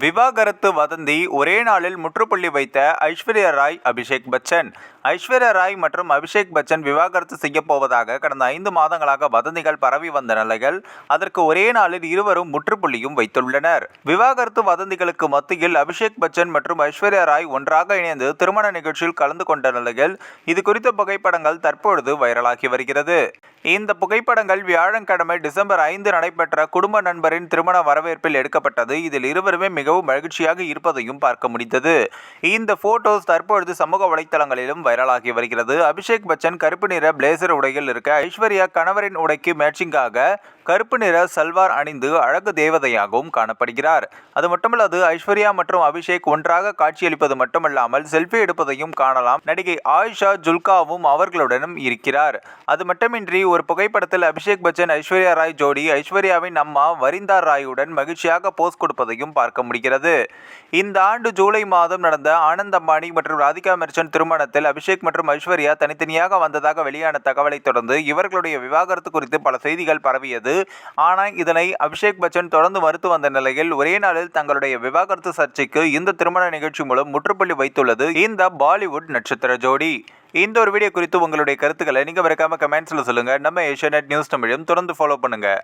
விவாகரத்து வதந்தி ஒரே நாளில் முற்றுப்புள்ளி வைத்த ஐஸ்வர்யா ராய் அபிஷேக் பச்சன். ஐஸ்வர்யா ராய் மற்றும் அபிஷேக் பச்சன் விவாகரத்து செய்யப்போவதாக கடந்த ஐந்து மாதங்களாக வதந்திகள் பரவி வந்த நிலையில் அதற்கு ஒரே நாளில் இருவரும் முற்றுப்புள்ளியும் வைத்துள்ளனர். விவாகரத்து வதந்திகளுக்கு மத்தியில் அபிஷேக் பச்சன் மற்றும் ஐஸ்வர்யா ராய் ஒன்றாக இணைந்து திருமண நிகழ்ச்சியில் கலந்து கொண்ட நிலையில் இது குறித்த புகைப்படங்கள் தற்பொழுது வைரலாகி வருகிறது. இந்த புகைப்படங்கள் வியாழக்கிழமை டிசம்பர் ஐந்து நடைபெற்ற குடும்ப நண்பரின் திருமண வரவேற்பில் எடுக்கப்பட்டது. இதில் இருவருமே மிகவும் மகிழ்ச்சியாக இருப்பதையும் பார்க்க முடிந்தது. இந்த போட்டோஸ் தற்பொழுது சமூக வலைத்தளங்களிலும் வைரலாகி வருகிறது. அபிஷேக் பச்சன் கருப்பு நிற பிளேசர் உடையில் இருக்க ஐஸ்வர்யா கணவரின் உடைக்கு மேட்சிங்காக கருப்பு நிற சல்வார் அணிந்து அழகு தேவதையாகவும் காணப்படுகிறார். அது மட்டுமல்லாது ஐஸ்வர்யா மற்றும் அபிஷேக் ஒன்றாக காட்சியளிப்பது மட்டுமல்லாமல் செல்ஃபி எடுப்பதையும் காணலாம். நடிகை ஆயிஷா ஜுல்காவும் அவர்களுடனும் இருக்கிறார். அது மட்டுமின்றி ஒரு புகைப்படத்தில் அபிஷேக் பச்சன் ஐஸ்வர்யா ராய் ஜோடி ஐஸ்வர்யாவின் அம்மா வரிந்தா ராயுடன் மகிழ்ச்சியாக போஸ் கொடுப்பதையும் பார்க்க முடிகிறது. இந்த ஆண்டு ஜூலை மாதம் நடந்த ஆனந்த் அம்பானி மற்றும் ராதிகா மெர்ச்சன் திருமணத்தில் அபிஷேக் மற்றும் ஐஸ்வர்யா தனித்தனியாக வந்ததாக வெளியான தகவலை தொடர்ந்து இவர்களுடைய விவாகரத்து குறித்து பல செய்திகள் பரவியது. ஆனால் இதனை அபிஷேக் பச்சன் தொடர்ந்து மறுத்து வந்த நிலையில் ஒரே நாளில் தங்களுடைய விவாகரத்து சர்ச்சைக்கு இந்த திருமண நிகழ்ச்சி மூலம் முற்றுப்புள்ளி வைத்துள்ளது இந்த பாலிவுட் நட்சத்திர ஜோடி. இந்த ஒரு வீடியோ குறித்து உங்களுடைய கருத்துக்களை நீங்கள் மறக்காம கமெண்ட்ஸில் சொல்லுங்கள் நம்ம ஏஷியா நியூஸ் தமிழையும் தொடர்ந்து ஃபாலோ பண்ணுங்கள்